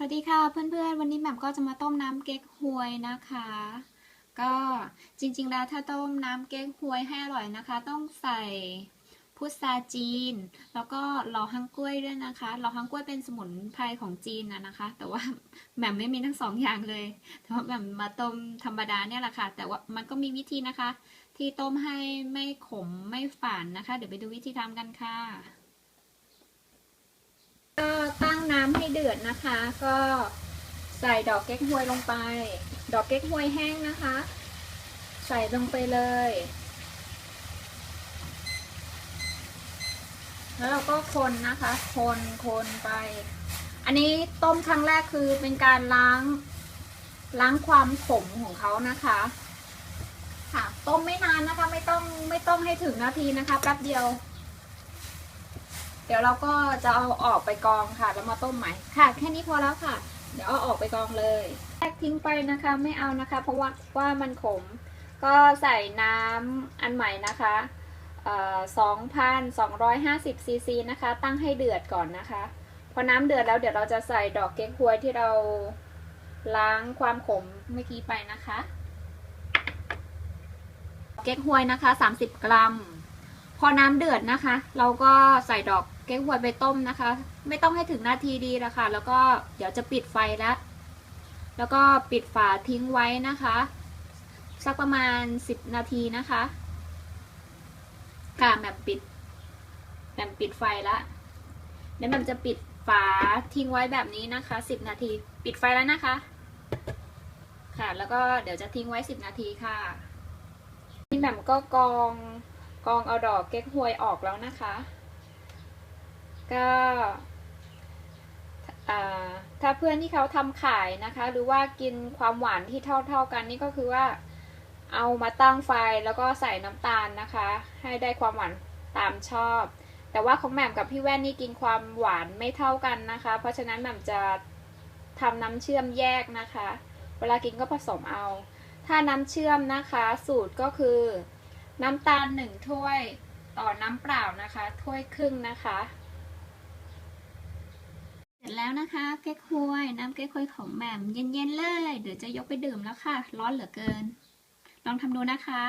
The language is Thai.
สวัสดีค่ะเพื่อนๆ วันนี้แหม่มก็จะมาต้มน้ำเก๊กฮวยนะคะ ก็จริงๆแล้วถ้าต้มน้ำเก๊กฮวยให้อร่อยนะคะ ต้องใส่พุทราจีน แล้วก็หล่อฮังกล้วยด้วยนะคะหล่อฮังกล้วยเป็นสมุนไพรของจีนนะนะคะ แต่ว่าแหม่มไม่มีทั้งสองอย่างเลยแต่ว่าแหม่มมาต้มธรรมดาเนี่ยแหละค่ะ แต่ว่ามันก็มีวิธีนะคะ ที่ต้มให้ไม่ขมไม่ฝาดนะคะ เดี๋ยวไปดูวิธีทำกันค่ะ ก็ตั้งน้ำให้เดือดนะคะ ก็ใส่ดอกเก๊กฮวยลงไป ดอกเก๊กฮวยแห้งนะคะ ใส่ลงไปเลย แล้วเราก็คนนะคะ คนคนไป อันนี้ต้มครั้งแรกคือเป็นการล้าง ล้างความขมของเขานะคะค่ะต้มไม่นานนะคะ ไม่ต้องไม่ต้องให้ถึงนาทีนะคะแป๊บเดียว เดี๋ยวเราก็จะเอาออกไปกองค่ะ แล้วมาต้มใหม่ค่ะ แค่นี้พอแล้วค่ะ เดี๋ยวเอาออกไปกองเลยแยกทิ้งไปนะคะ ไม่เอานะคะ เพราะว่าว่ามันขม ก็ใส่น้ำอันใหม่นะคะสองพันสองร้อยห้าสิบซีซีนะคะ ตั้งให้เดือดก่อนนะคะ พอน้ำเดือดแล้วเดี๋ยวเราจะใส่ดอกเก๊กฮวยที่เราล้างความขมเมื่อกี้ไปนะคะ เก๊กฮวยนะคะ 30 กรัม พอน้ำเดือดนะคะ เราก็ใส่ดอก เก๊กฮวยไปต้มนะคะ ไม่ต้องให้ถึงนาทีดีละค่ะ แล้วก็เดี๋ยวจะปิดไฟแล้ว แล้วก็ปิดฝาทิ้งไว้นะคะ สักประมาณ 10 นาทีนะคะ ค่ะแบบปิดแบบปิดไฟแล้วเดี๋ยวมันจะปิดฝาทิ้งไว้แบบนี้นะคะ 10 นาที ปิดไฟแล้วนะคะ ค่ะ แล้วก็เดี๋ยวจะทิ้งไว้ 10 นาทีค่ะนี่แหม่มก็กองกองเอาดอกเก๊กฮวยออกแล้วนะคะ ก็ถ้าเพื่อนที่เขาทำขายนะคะ หรือว่ากินความหวานที่เท่า ๆกันนี่ก็คือว่าเอามาตั้งไฟแล้วก็ใส่น้ำตาลนะคะ ให้ได้ความหวานตามชอบ แต่ว่าของแหม่มกับพี่แว่นนี่กินความหวานไม่เท่ากันนะคะ เพราะฉะนั้นแหม่มจะทำน้ำเชื่อมแยกนะคะ เวลากินก็ผสมเอา ถ้าน้ำเชื่อมนะคะ สูตรก็คือน้ำตาลหนึ่งถ้วยต่อน้ำเปล่านะคะ ถ้วยครึ่งนะคะ แล้วนะคะเก๊กฮวย น้ำเก๊กฮวยของแหม่มเย็นๆเลย เดี๋ยวจะยกไปดื่มแล้วค่ะ ร้อนเหลือเกิน ลองทำดูนะคะ